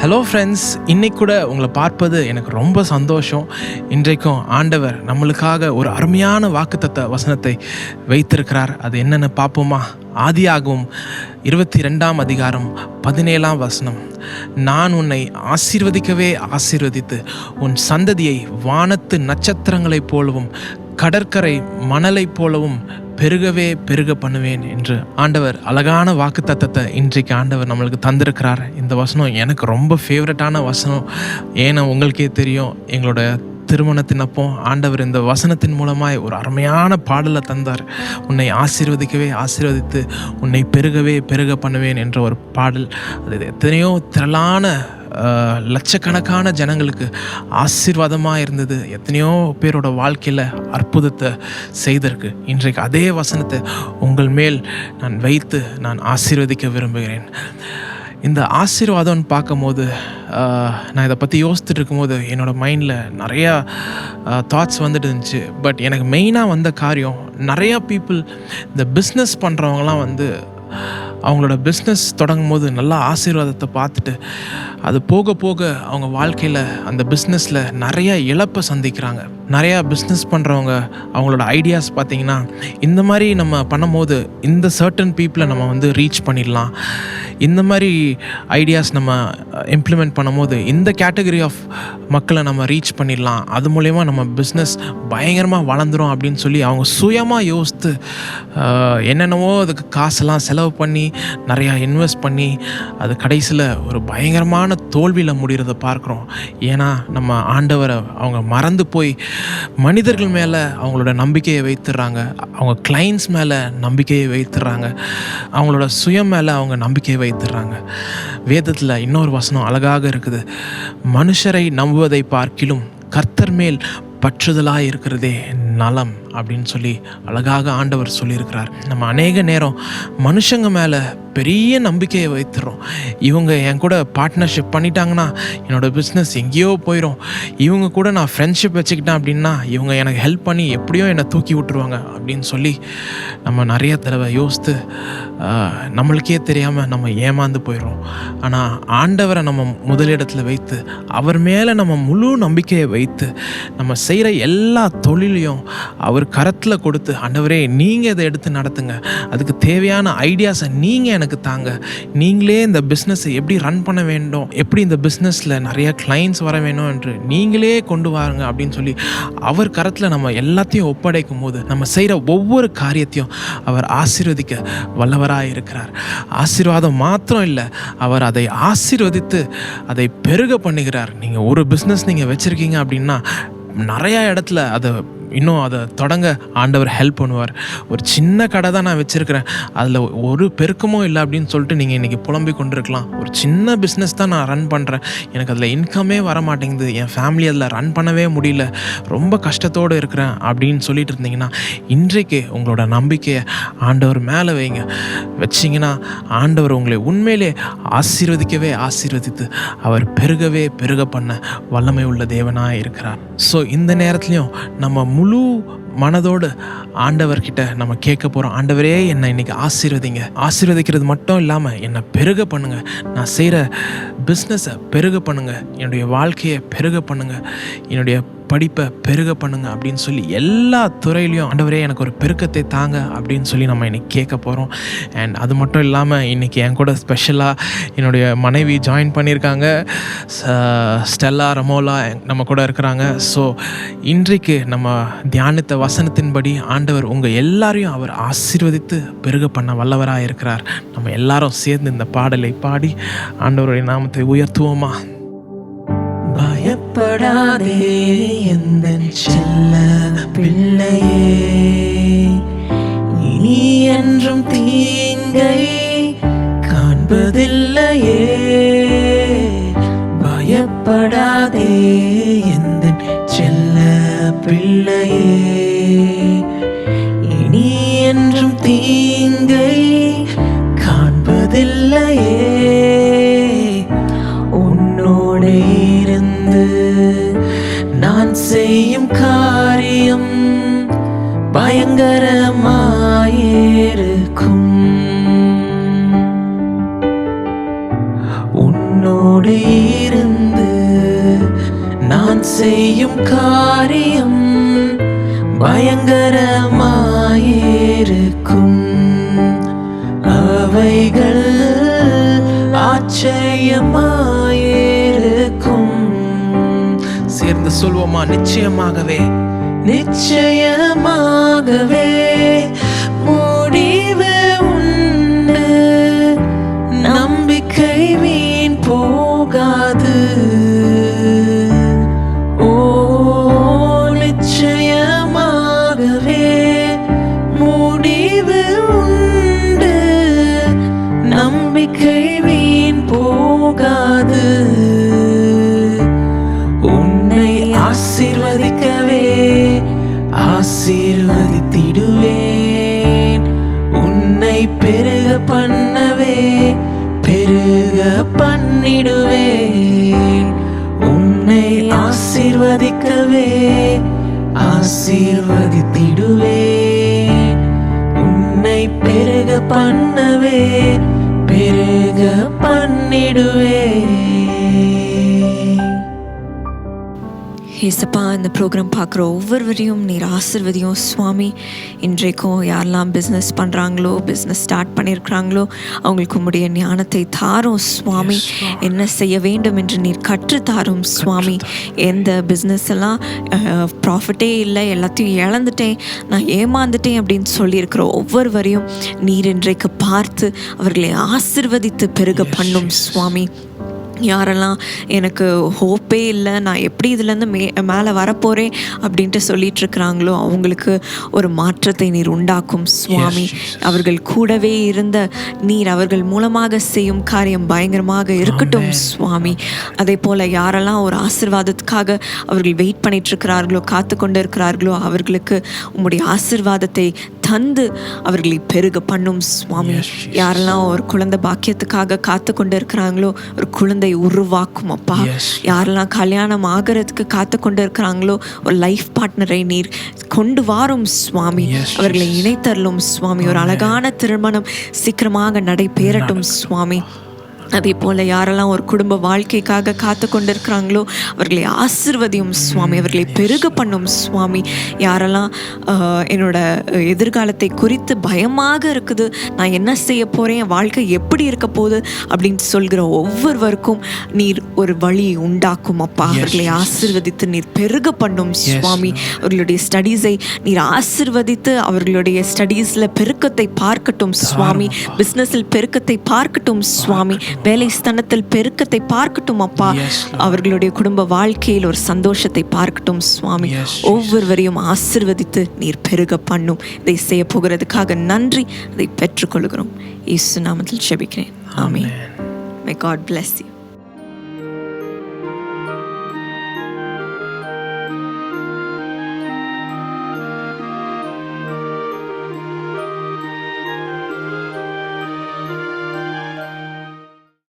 Hello friends இன்னைக்கு கூட உங்களை பார்ப்பது எனக்கு ரொம்ப சந்தோஷம். இன்றைக்கும் ஆண்டவர் நம்மளுக்காக ஒரு அருமையான வாக்குத்தத்த வசனத்தை வைத்திருக்கிறார். அது என்னென்னு பார்ப்போமா? ஆதியாகவும் இருபத்தி ரெண்டாம் அதிகாரம் பதினேழாம் வசனம். நான் உன்னை ஆசீர்வதிக்கவே ஆசீர்வதித்து உன் சந்ததியை வானத்து நட்சத்திரங்களைப் போலவும் கடற்கரை மணலைப் போலவும் பெருகவே பெருக பண்ணுவேன் என்று ஆண்டவர் அழகான வாக்கு தத்தத்தை இன்றைக்கு ஆண்டவர் நம்மளுக்கு தந்திருக்கிறார். இந்த வசனம் எனக்கு ரொம்ப ஃபேவரட்டான வசனம். ஏன்னா உங்களுக்கே தெரியும் எங்களோட திருமணத்தின் அப்போ ஆண்டவர் இந்த வசனத்தின் மூலமாய் ஒரு அருமையான பாடலை தந்தார். உன்னை ஆசீர்வதிக்கவே ஆசீர்வதித்து உன்னை பெருகவே பெருக பண்ணுவேன் என்ற ஒரு பாடல். அது எத்தனையோ திரளான லட்சக்கணக்கான ஜனங்களுக்கு ஆசீர்வாதமாக இருந்தது. எத்தனையோ பேரோட வாழ்க்கையில் அற்புதத்தை செய்திருக்கு இன்றைக்கு அதே வசனத்தை உங்கள் மேல் நான் வைத்து நான் ஆசீர்வதிக்க விரும்புகிறேன். இந்த ஆசீர்வாதம்னு பார்க்கும்போது நான் இதை பற்றி யோசிச்சுட்டு இருக்கும்போது என்னோடய மைண்டில் நிறையா தாட்ஸ் வந்துட்டு இருந்துச்சு. பட் எனக்கு மெயினாக வந்த காரியம் நிறையா பீப்புள் இந்த பிஸ்னஸ் பண்ணுறவங்களாம் வந்து அவங்களோட பிஸ்னஸ் தொடங்கும் போது நல்லா ஆசீர்வாதத்தை பார்த்துட்டு அது போக போக அவங்க வாழ்க்கையில் அந்த பிஸ்னஸில் நிறையா இழப்பை சந்திக்கிறாங்க. நிறையா பிஸ்னஸ் பண்ணுறவங்க அவங்களோட ஐடியாஸ் பார்த்தீங்கன்னா இந்த மாதிரி நம்ம பண்ணும்போது இந்த சர்டன் பீப்புளை நம்ம வந்து ரீச் பண்ணிடலாம். இந்த மாதிரி ஐடியாஸ் நம்ம uh, இம்ப்ளிமெண்ட் பண்ணும்போது இந்த கேட்டகரி ஆஃப் மக்களை நம்ம ரீச் பண்ணிடலாம். அது மூலயமா நம்ம பிஸ்னஸ் பயங்கரமாக வளர்ந்துரும் அப்படின்னு சொல்லி அவங்க சுயமாக யோசித்து uh, என்னென்னவோ அதுக்கு காசெல்லாம் செலவு பண்ணி நிறையா இன்வெஸ்ட் பண்ணி அது கடைசியில் ஒரு பயங்கரமான தோல்வியில் முடிகிறத பார்க்குறோம். ஏன்னா நம்ம ஆண்டவரை அவங்க மறந்து போய் மனிதர்கள் மேலே அவங்களோட நம்பிக்கையை வைத்துடுறாங்க. அவங்க கிளைண்ட்ஸ் மேலே நம்பிக்கையை வைத்துடுறாங்க. அவங்களோட சுயம் மேலே அவங்க நம்பிக்கையை தர்றாங்க வேதத்தில் இன்னொரு வசனம் அழகாக இருக்குது. மனுஷரை நம்புவதை பார்க்கிலும் கர்த்தர் மேல் பற்றுதலாக இருக்கிறதே நலம் அப்படின்னு சொல்லி அழகாக ஆண்டவர் சொல்லியிருக்கிறார். நம்ம அநேக நேரம் மனுஷங்க மேலே பெரிய நம்பிக்கையை வைத்துறோம். இவங்க என் கூட பார்ட்னர்ஷிப் பண்ணிட்டாங்கன்னா என்னோட பிஸ்னஸ் எங்கேயோ போயிடும் இவங்க கூட நான் ஃப்ரெண்ட்ஷிப் வச்சுக்கிட்டேன் அப்படின்னா இவங்க எனக்கு ஹெல்ப் பண்ணி எப்படியோ என்னை தூக்கி விட்டுருவாங்க அப்படின்னு சொல்லி நம்ம நிறைய தடவை யோசித்து நம்மளுக்கே தெரியாமல் நம்ம ஏமாந்து போயிடுறோம். ஆனால் ஆண்டவரை நம்ம முதலிடத்தில் வைத்து அவர் மேலே நம்ம முழு நம்பிக்கையை வைத்து நம்ம செய்கிற எல்லா தொழிலையும் அவர் கரத்தில் கொடுத்து ஆண்டவரே நீங்கள் இதை எடுத்து நடத்துங்க. அதுக்கு தேவையான ஐடியாஸை நீங்கள் எனக்கு தாங்க. நீங்களே இந்த பிஸ்னஸை எப்படி ரன் பண்ண வேண்டும்? எப்படி இந்த பிஸ்னஸில் நிறைய கிளைண்ட்ஸ் வர வேணும் என்று நீங்களே கொண்டு வாருங்க அப்படின்னு சொல்லி அவர் கரத்தில் நம்ம எல்லாத்தையும் ஒப்படைக்கும் போது நம்ம செய்கிற ஒவ்வொரு காரியத்தையும் அவர் ஆசீர்வதிக்க வல்லவராக இருக்கிறார். ஆசீர்வாதம் மாத்திரம் இல்லை அவர் அதை ஆசீர்வதித்து அதை பெருக பண்ணுகிறார். நீங்கள் ஒரு பிஸ்னஸ் நீங்கள் வச்சுருக்கீங்க அப்படின்னா நிறையா இடத்துல அதை இன்னும் அதை தொடங்க ஆண்டவர் ஹெல்ப் பண்ணுவார். ஒரு சின்ன கடை தான் நான் வச்சுருக்கிறேன். அதில் ஒரு பெருக்கமும் இல்லை அப்படின்னு சொல்லிட்டு நீங்கள் இன்றைக்கி புலம்பி கொண்டிருக்கலாம். ஒரு சின்ன பிஸ்னஸ் தான் நான் ரன் பண்ணுறேன் எனக்கு அதில் இன்கமே வர மாட்டேங்குது என் ஃபேமிலி அதில் ரன் பண்ணவே முடியல. ரொம்ப கஷ்டத்தோடு இருக்கிறேன் அப்படின்னு சொல்லிட்டு இருந்தீங்கன்னா இன்றைக்கு உங்களோட நம்பிக்கையை ஆண்டவர் மேலே வைங்க. வச்சிங்கன்னா ஆண்டவர் உங்களை உண்மையிலே ஆசீர்வதிக்கவே ஆசீர்வதித்து அவர் பெருகவே பெருக பண்ண வல்லமை உள்ள தேவனாக இருக்கிறார். ஸோ இந்த நேரத்துலையும் நம்ம முழு மனதோடு ஆண்டவர்கிட்ட நம்ம கேட்க போகிறோம் ஆண்டவரே என்னை இன்றைக்கி ஆசீர்வதிங்க. ஆசீர்வதிக்கிறது மட்டும் இல்லாமல் என்னை பெருக பண்ணுங்கள் நான் செய்கிற பிஸ்னஸை பெருக பண்ணுங்கள் என்னுடைய வாழ்க்கையை பெருக பண்ணுங்கள் என்னுடைய படிப்பை பெருக பண்ணுங்க அப்படின்னு சொல்லி எல்லா துறையிலையும் ஆண்டவரே எனக்கு ஒரு பெருக்கத்தை தாங்க அப்படின்னு சொல்லி நம்ம இன்னைக்கு கேட்க போகிறோம் அண்ட் அது மட்டும் இல்லாமல் இன்னைக்கு என் கூட ஸ்பெஷலாக என்னுடைய மனைவி ஜாயின் பண்ணியிருக்காங்க. ஸ்டெல்லா ரமோலா நம்ம கூட இருக்கிறாங்க. ஸோ இன்றைக்கு நம்ம தியானித்த வசனத்தின்படி ஆண்டவர் உங்கள் எல்லாரையும் அவர் ஆசீர்வதித்து பெருக பண்ண வல்லவராக இருக்கிறார் நம்ம எல்லாரும் சேர்ந்து இந்த பாடலை பாடி ஆண்டவருடைய நாமத்தை உயர்த்துவோமா? பயப்படாதே எந்த செல்ல பிள்ளையே. இனி என்றும் தீங்கை காண்பதில்லையே. பயப்படாதே எந்த செல்ல பிள்ளையே. இனி என்றும் தீங்கை காண்பதில்லையே. செய்யும் காரியம் பயங்கரமாயிருக்கும். உன்னோடு இருந்து நான் செய்யும் காரியம் பயங்கரமாயிருக்கும். அவைகள் ஆச்சரியமா சேர்ந்து சொல்வோமா? நிச்சயமாகவே. நிச்சயமாகவே. ஆசீர்வதித்திடுவேன் உன்னை பெருக பண்ணவே பெருக பண்ணிடுவேன். உன்னை ஆசீர்வதிக்கவே ஆசீர்வதித்திடுவேன். உன்னை பெருக பண்ணவே ஏசப்பா இந்த ப்ரோக்ராம் பார்க்குற ஒவ்வொருவரையும் நீர் ஆசிர்வதியும். சுவாமி இன்றைக்கும் யாரெல்லாம் பிஸ்னஸ் பண்ணுறாங்களோ பிஸ்னஸ் ஸ்டார்ட் பண்ணியிருக்கிறாங்களோ அவங்களுக்கு உம்முடைய ஞானத்தை தாரும். சுவாமி என்ன செய்ய வேண்டும் என்று நீர் கற்றுத்தாரும். சுவாமி எந்த பிஸ்னஸ் எல்லாம் ப்ராஃபிட்டே இல்லை எல்லாத்தையும் இழந்துட்டேன் நான் ஏமாந்துட்டேன் அப்படின்னு சொல்லியிருக்கிற ஒவ்வொருவரையும் நீர் இன்றைக்கு பார்த்து அவர்களை ஆசிர்வதித்து பெருக பண்ணும். சுவாமி யாரெல்லாம் எனக்கு ஹோப்பே இல்லை நான் எப்படி இதுலேருந்து மே மேலே வரப்போகிறேன் அப்படின்ட்டு சொல்லிட்டு இருக்கிறாங்களோ அவங்களுக்கு ஒரு மாற்றத்தை நீர் உண்டாக்கும். சுவாமி அவர்கள் கூடவே இருந்த நீர் அவர்கள் மூலமாக செய்யும் காரியம் பயங்கரமாக இருக்கட்டும் சுவாமி. அதே போல் யாரெல்லாம் ஒரு ஆசிர்வாதத்துக்காக அவர்கள் வெயிட் பண்ணிட்டு இருக்கிறார்களோ காத்து கொண்டு இருக்கிறார்களோ அவர்களுக்கு உம்முடைய ஆசிர்வாதத்தை தந்து அவர்களை பெருக பண்ணும். சுவாமி யாரெல்லாம் ஒரு குழந்தை பாக்கியத்துக்காக காத்து கொண்டு இருக்கிறாங்களோ ஒரு குழந்தை உருவாக்கும்? அப்பா. யாரெல்லாம் கல்யாணம் ஆகிறதுக்கு காத்து கொண்டு இருக்கிறாங்களோ ஒரு லைஃப் பார்ட்னரை நீர் கொண்டு வாரும் சுவாமி. அவர்களை இணைத்தரலும் சுவாமி. ஒரு அழகான திருமணம் சீக்கிரமாக நடைபெறட்டும் சுவாமி. அதே போல் யாரெல்லாம் ஒரு குடும்ப வாழ்க்கைக்காக காத்து கொண்டிருக்கிறாங்களோ அவர்களை ஆசிர்வதியும் சுவாமி அவர்களை பெருக பண்ணும் சுவாமி. யாரெல்லாம் என்னோட எதிர்காலத்தை குறித்து பயமாக இருக்குது நான் என்ன செய்ய போகிறேன் வாழ்க்கை எப்படி இருக்க போகுது அப்படின்னு சொல்கிற ஒவ்வொருவருக்கும் நீர் ஒரு வழி உண்டாக்கும் அப்பா. அவர்களை ஆசிர்வதித்து நீர் பெருக பண்ணும் சுவாமி. அவர்களுடைய ஸ்டடீஸை நீர் ஆசிர்வதித்து அவர்களுடைய ஸ்டடீஸில் பெருக்கத்தை பார்க்கட்டும் சுவாமி. பிஸ்னஸில் பெருக்கத்தை பார்க்கட்டும் சுவாமி. வேலை ஸ்தனத்தில் பெருக்கத்தை பார்க்கட்டும் அப்பா. அவர்களுடைய குடும்ப வாழ்க்கையில் ஒரு சந்தோஷத்தை பார்க்கட்டும் சுவாமி. ஒவ்வொருவரையும் ஆசிர்வதித்து நீர் பெருக பண்ணும். இதை செய்ய போகிறதுக்காக நன்றி. அதை பெற்றுக்கொள்கிறோம். இயேசு நாமத்தில் ஜெபிக்கிறேன் ஆமென். My God bless you.